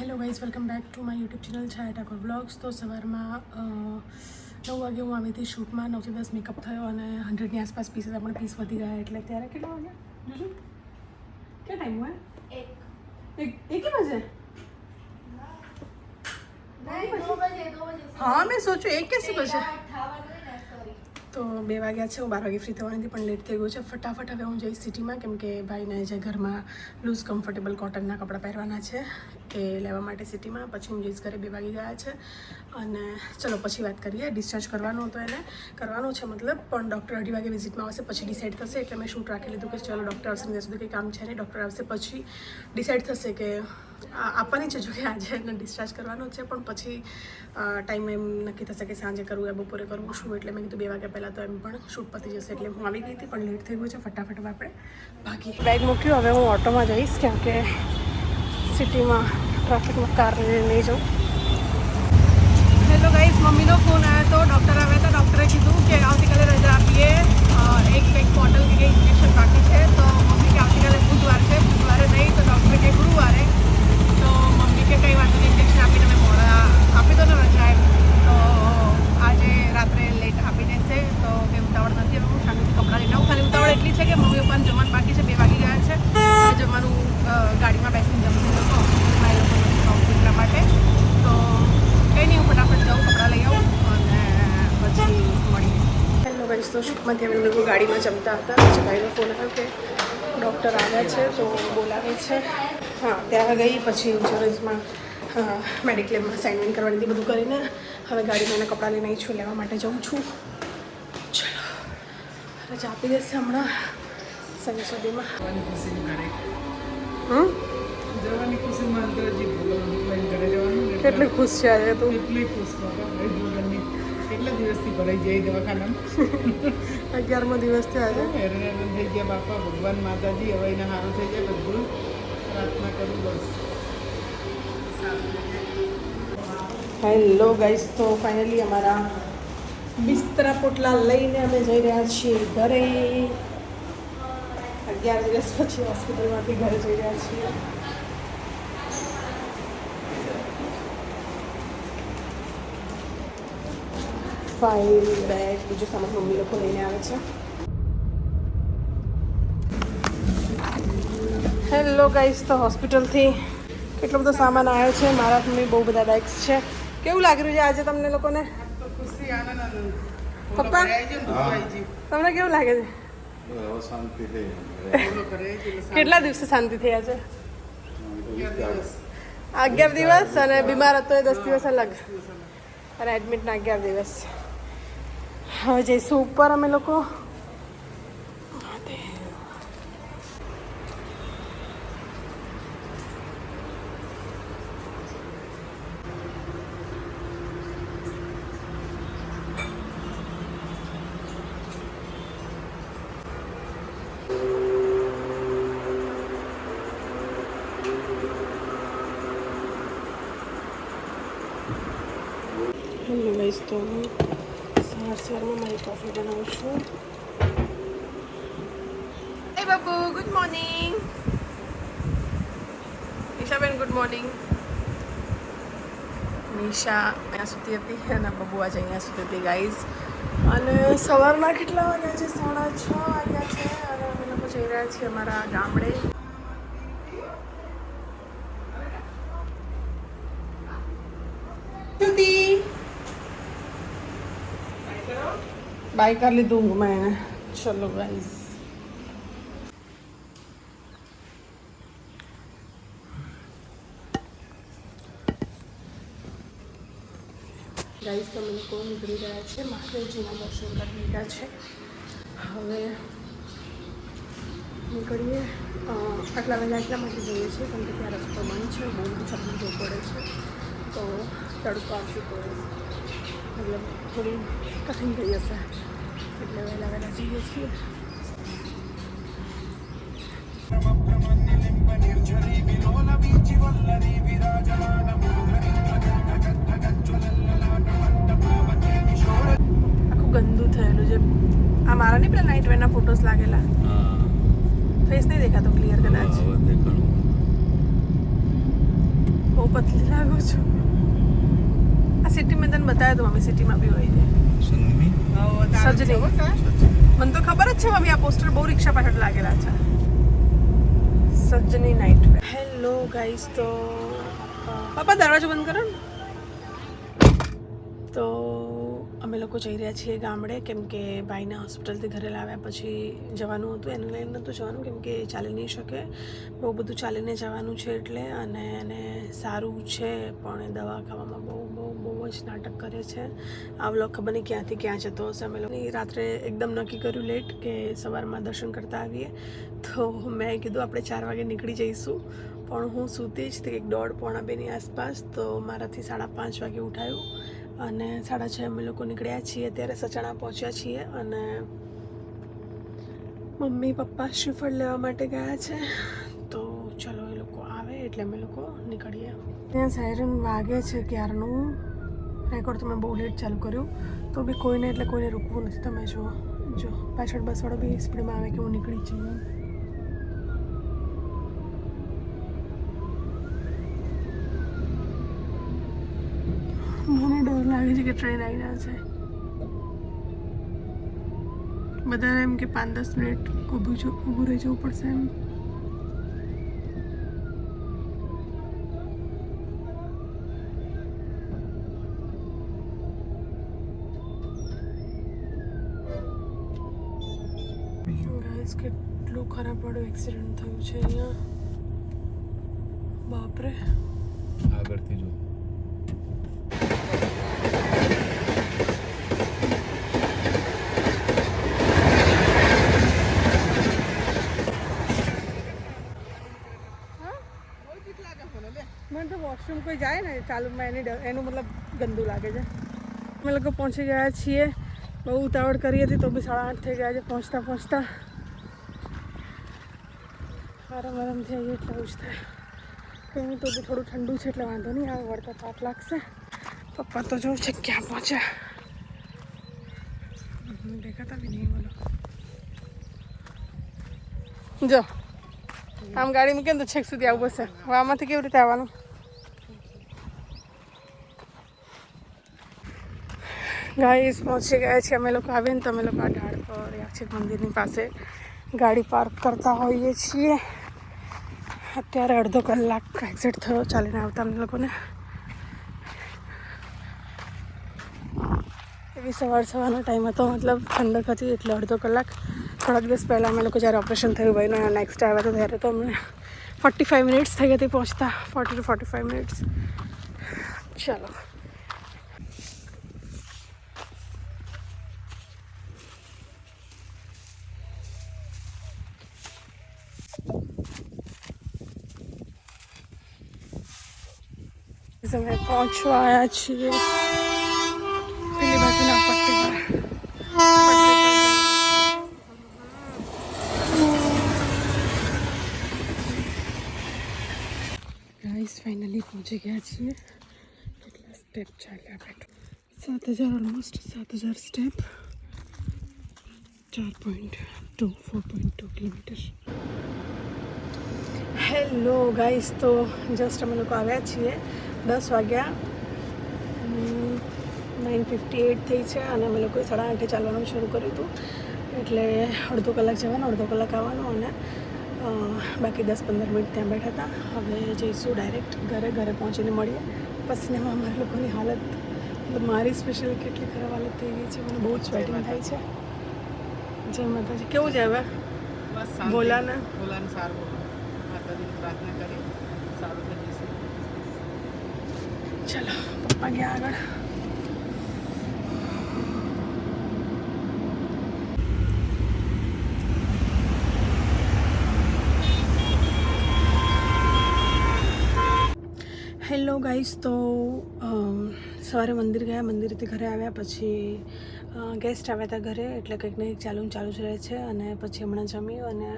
Hello guys welcome back to my YouTube channel Chhaya Thakur blogs तो सवार में नौ वगे हूँ आई थी शूट में नौ से दस मेकअप थो हंड्रेड आसपास पीसेस अपने पीस वी गया तरह के टाइम हुआ एक। बजे? हाँ मैं सोचू एक कैसे बजे? તો બે વાગ્યા છે, હું બાર વાગે ફ્રી થવાની પણ લેટ થઈ ગયું છે. ફટાફટ હવે હું જઈશ સિટીમાં કેમ કે ભાઈને જે ઘરમાં લૂઝ કમ્ફર્ટેબલ કોટનના કપડાં પહેરવાના છે એ લેવા માટે સિટીમાં પછી હું જઈશ ઘરે, બે વાગી ગયા છે. અને ચલો, પછી વાત કરીએ. ડિસ્ચાર્જ કરવાનું હતું એને. કરવાનું છે મતલબ, પણ ડૉક્ટર અઢી વાગે વિઝિટમાં આવશે, પછી ડિસાઇડ થશે. એટલે મેં શૂટ રાખી લીધું કે ચલો ડૉક્ટર આવશે ત્યાં સુધી કંઈ કામ છે નહીં. ડૉક્ટર આવશે પછી ડિસાઇડ થશે કે આપવાની છે જો કે આજે એને ડિસ્ચાર્જ કરવાનો છે પણ પછી ટાઈમ એમ નક્કી થશે કે સાંજે કરવું યા બપોરે કરવું શું એટલે મેં કીધું બે વાગ્યા પહેલાં તો એમ પણ શૂટ પતી જશે એટલે હું આવી ગઈ હતી પણ લેટ થઈ ગયું છે ફટાફટ આપણે ભાગી બેગ મૂક્યું હવે હું ઓટોમાં જઈશ કેમ કે સિટીમાં ટ્રાફિકમાં કાર લઈ નહીં જાઉં. હેલો ગાઈઝ મમ્મીનો ફોન આવ્યો તો ડૉક્ટર આવ્યા હતા ડૉક્ટરે કીધું કે આવતીકાલે રજા આપીએ. એક એક બોટલ કે ઇન્જેક્શન બાકી છે તો મમ્મી કે આવતીકાલે બુધવાર છે બુધવારે નહીં તો ડૉક્ટરે કે ગુરુવારે. કંઈ વાંધો નહીં ઇન્જેક્શન આપીને તમે મોડા આપી દો ને રજા એમ તો આજે રાત્રે લેટ આપી દેશે તો કંઈ ઉતાવળ નથી હવે હું શાંતિથી કપડાં લઈને આવું. ખાલી ઉતાવળ એટલી છે કે મમ્મી પપ્પાને જમવાનું બાકી છે, બે વાગી ગયા છે. જમવાનું ગાડીમાં બેસીને જમશે લોકો, મારી માટે. તો કંઈ નહીં, હું ફટાફટ જાઉં, કપડાં લઈ આવું પછી મળીએ. હેલો ગાઈસ તો શૂટમાંથી અમે લોકો ગાડીમાં જમતા હતા. પછી ભાઈનો ફોન આવ્યો કે ડૉક્ટર આવ્યા છે, તો બોલાવે છે. હા ત્યાં ગઈ પછી ઇન્સ્યોરન્સમાં મેડિક્લેમમાં સાઇન ઇન કરવાની બધું કરીને. હવે ગાડીમાં એના કપડાં લઈને છું લેવા માટે જાઉં છું. ચલો રજા આપી દેશે હમણાં સવી સુધીમાં. કેટલી ખુશ છે આજે તું? કેટલી ખુશ કેટલા દિવસથી ભરાઈ જાય દવાખાનામાં? અગિયારમો દિવસ છે આજે. હેરાન હેરાન થઈ ગયા બાપા. ભગવાન માતાજી હવે એને સારું થઈ જાય બધું. પ્રાર્થના કરું બસ. હેલો ગાઈસ, તો ફાઇનલી અમારા બિસ્તરા પોટલા લઈને અમે જઈ રહ્યા છીએ ઘરે. અગિયાર દિવસ પછી હોસ્પિટલમાંથી ઘરે જઈ રહ્યા છીએ. ફાઇલ બેગ બીજું સામાન મમ્મી લોકો લઈને આવે છે. હેલો ગાઈસ તો હોસ્પિટલથી કેટલો બધો સામાન આવ્યો છે. મારા મમ્મી બહુ બધા બેગ્સ છે. કેવું લાગી રહ્યું છે આજે તમને લોકોને? પપ્પા? તમને કેવું લાગે છે? કેટલા દિવસે શાંતિ થયા છે અગિયાર દિવસ. અને બીમાર હતો એ દસ દિવસ અલગ. અને એડમિટના અગિયાર દિવસ. હવે જઈશું ઉપર અમે લોકો. હેલો ગાઈસ તો હું સવાર સવારમાં મારી કોફી બનાવું છું હે Babu good morning Nishaben good morning Nisha અહીંયા સુધી હતી અને બબુ આજે અહીંયા સુધી હતી ગાઈઝ અને સવારના કેટલા વાગ્યા છે? સાડા છ વાગ્યા છે. અને અમે લોકો જઈ રહ્યા છીએ અમારા ગામડે. જલ્દી. बाय कर ली दूंगा मैं चलो गाइस ગાઈસ તમે લોકો નીકળી રહ્યા છે મહાદેવજીના દર્શન કરી લીધા છે હવે નીકળીએ અ, આટલા વહેલા એટલા માટે જઈએ છીએ કેમ કે ત્યાં રસ્તો બંધ છે બહુ બધું ચકલી જવું પડે છે તો તડકો આવશે તો મતલબ થોડી કઠિન થઈ જશે એટલે વહેલા વહેલા જઈએ છીએ. આખું ગંદુ થયેલું છે. આ મારા નહીં પેલા નાઇટ વેરના ફોટોસ લાગેલા? ફેસ નહીં દેખાતો ક્લિયર કદાચ. બહુ પતલી લાગુ છું. આ સિટીમાં તને બતાવ્યા તો મમ્મી સિટીમાં બી હોય છે. સંગમી સજની મને તો ખબર જ છે મમ્મી આ પોસ્ટર બહુ રિક્ષા પાછળ લાગેલા છે. સજની નાઇટ હેલો ગાઈસ તો પાપા દરવાજો બંધ કરો ને. તો અમે લોકો જઈ રહ્યા છીએ ગામડે, કેમ કે ભાઈને હોસ્પિટલથી ઘરે લાવ્યા પછી જવાનું હતું. એને લઈને નહોતું જવાનું, કેમ કે ચાલી નહીં શકે. બહુ બધું ચાલીને જવાનું છે એટલે અને એને સારું છે, પણ એ દવા ખાવામાં બહુ બહુ બહુ જ નાટક કરે છે. આ વ્લોગ ખબર નહીં ક્યાંથી ક્યાં જતો હશે. અમે લોકો રાત્રે એકદમ નક્કી કર્યું લેટ કે સવારમાં દર્શન કરતા આવીએ. તો મેં કીધું આપણે ચાર વાગે નીકળી જઈશું, પણ હું સૂતી જ તે એક દોઢ પોણા બેની આસપાસ. તો મારાથી સાડા પાંચ વાગે ઉઠાયું. અને સાડા છ અમે લોકો નીકળ્યા છીએ. ત્યારે સચાણા પહોંચ્યા છીએ અને મમ્મી, પપ્પા શ્રીફળ લેવા માટે ગયા છે. તો ચલો એ લોકો આવે એટલે અમે લોકો નીકળીએ. ત્યાં સાયરન વાગે છે ક્યારનું રેકોર્ડ મેં બહુ લેટ ચાલુ કર્યું. તો બી કોઈને એટલે કોઈને રૂકવું નથી. તમે જુઓ. જો, પાછળ બસવાળો બી સ્પીડમાં આવે કે હું નીકળી જ જઉં મને ડર લાગે છે કે ટ્રેન આવી ના છે બધાને એમ કે પાંચ દસ મિનિટ ઊભું છું ઊભું રહી જવું પડશે એમ ગાઈસ કેટલું ખરાબ પડ્યું એક્સિડન્ટ થયું છે અહીંયા બાપરે આગળથી જો મને તો વોશરૂમ કોઈ જાય ને ચાલુમાં એની એનું મતલબ ગંદુ લાગે છે. અમે લોકો પહોંચી ગયા છીએ. બહુ ઉતાવળ કરી હતી તો બી સાડા આઠ થઈ ગયા છે પહોંચતા પહોંચતા. આરામ આરામથી આવીએ એટલે એવું જ થાય. કંઈ તો બી થોડું ઠંડુ છે એટલે વાંધો નહીં આવે વળતા તાપ લાગશે. પપ્પા તો જોઉં છે ક્યાં પહોંચ્યા. દેખાતા બી નહીં બોલો. જો, આમ ગાડી મૂકે ને તો છેક સુધી આવવું પડશે. હવે આમાંથી કેવી રીતે આવવાનું? ગાઈસ પહોંચી ગયા છીએ અમે લોકો આવીને તમે લોકો આ ઢાળ પર યાક્ષિત મંદિરની પાસે. ગાડી પાર્ક કરતા હોઈએ છીએ. અત્યારે અડધો કલાક એક્ઝિટ થયો, ચાલીને આવતા અમને લોકોને. એવી સવાર સવારનો ટાઈમ હતો, મતલબ ઠંડક હતી એટલે અડધો કલાક. થોડા દિવસ પહેલાં અમે લોકો જ્યારે ઓપરેશન થયું, ભાઈનો નેક્સ્ટ આવ્યા હતા ત્યારે તો અમને ફોર્ટી ફાઇવ મિનિટ્સ થઈ હતી પહોંચતા. Forty two forty five minutes ચાલો. અમે પહોંચવા આવ્યા છીએ પેલી બાજુના પટ્ટી ગાઈસ ફાઇનલી પહોંચી ગયા છીએ કેટલા સ્ટેપ ચાલ્યા બેઠો સાત હજાર ઓલમોસ્ટ સાત હજાર સ્ટેપ ચાર point two four point two kilometre hello guys તો જસ્ટ અમે લોકો આવ્યા છીએ દસ વાગ્યા. નાઇન ફિફ્ટી એટ થઈ છે અને અમે લોકોએ સાડા આઠે ચાલવાનું શરૂ કર્યું હતું. એટલે અડધો કલાક જવાનું અડધો કલાક આવવાનું અને બાકી દસ પંદર મિનિટ ત્યાં બેઠા હતા. હવે જઈશું ડાયરેક્ટ ઘરે ઘરે પહોંચીને મળીએ. પસીનામાં અમારા લોકોની હાલત મતલબ મારી સ્પેશિયલ કેટલી ખરાબ હાલત થઈ ગઈ છે મને બહુ જ સ્વેટિંગ થાય છે. જય માતાજી કેવું છે હવે? બસ બોલાને. બોલાને સારું. માતાજીની પ્રાર્થના કરી સારું થઈ જશે ચલો પપ્પા ગયા આગળ હેલો ગાઈસ તો અમ, સવારે મંદિર ગયા મંદિરથી ઘરે આવ્યા, પછી ગેસ્ટ આવ્યા હતા ઘરે, એટલે કંઈક ને ચાલુ ચાલુ જ રહે છે અને પછી હમણાં જમ્યું અને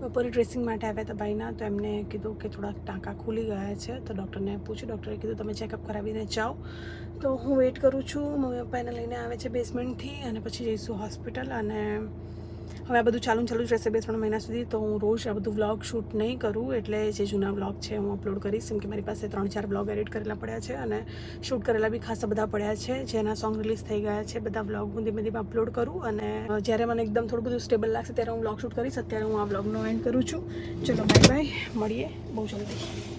બપોરે ડ્રેસિંગ માટે આવ્યા હતા ભાઈના તો એમને કીધું કે થોડાક ટાંકા ખુલી ગયા છે, તો ડૉક્ટરને પૂછ્યું ડૉક્ટરે કીધું, તમે ચેકઅપ કરાવીને જાઓ. તો હું વેઇટ કરું છું, મમ્મી પપ્પા એને લઈને આવે છે બેસમેન્ટથી અને પછી જઈશું હોસ્પિટલ અને હવે આ બધું ચાલુ ચાલુ જ રહેશે બે ત્રણ મહિના સુધી, તો હું રોજ આ બધું વ્લોગ શૂટ નહીં કરું, એટલે જે જૂના વ્લોગ છે હું અપલોડ કરીશ, કેમ કે મારી પાસે ત્રણ ચાર વ્લોગ એડિટ કરેલા પડ્યા છે અને શૂટ કરેલા બી ખાસા બધા પડ્યા છે, જેના સોંગ રિલીઝ થઈ ગયા છે, બધા વ્લોગ હું ધીમે ધીમે અપલોડ કરું અને જ્યારે મને એકદમ થોડું બધું સ્ટેબલ લાગશે ત્યારે હું વ્લોગ શૂટ કરીશ, અત્યારે હું આ વ્લોગનો એન્ડ કરું છું. ચલો બાય બાય મળીએ બહુ જલ્દી.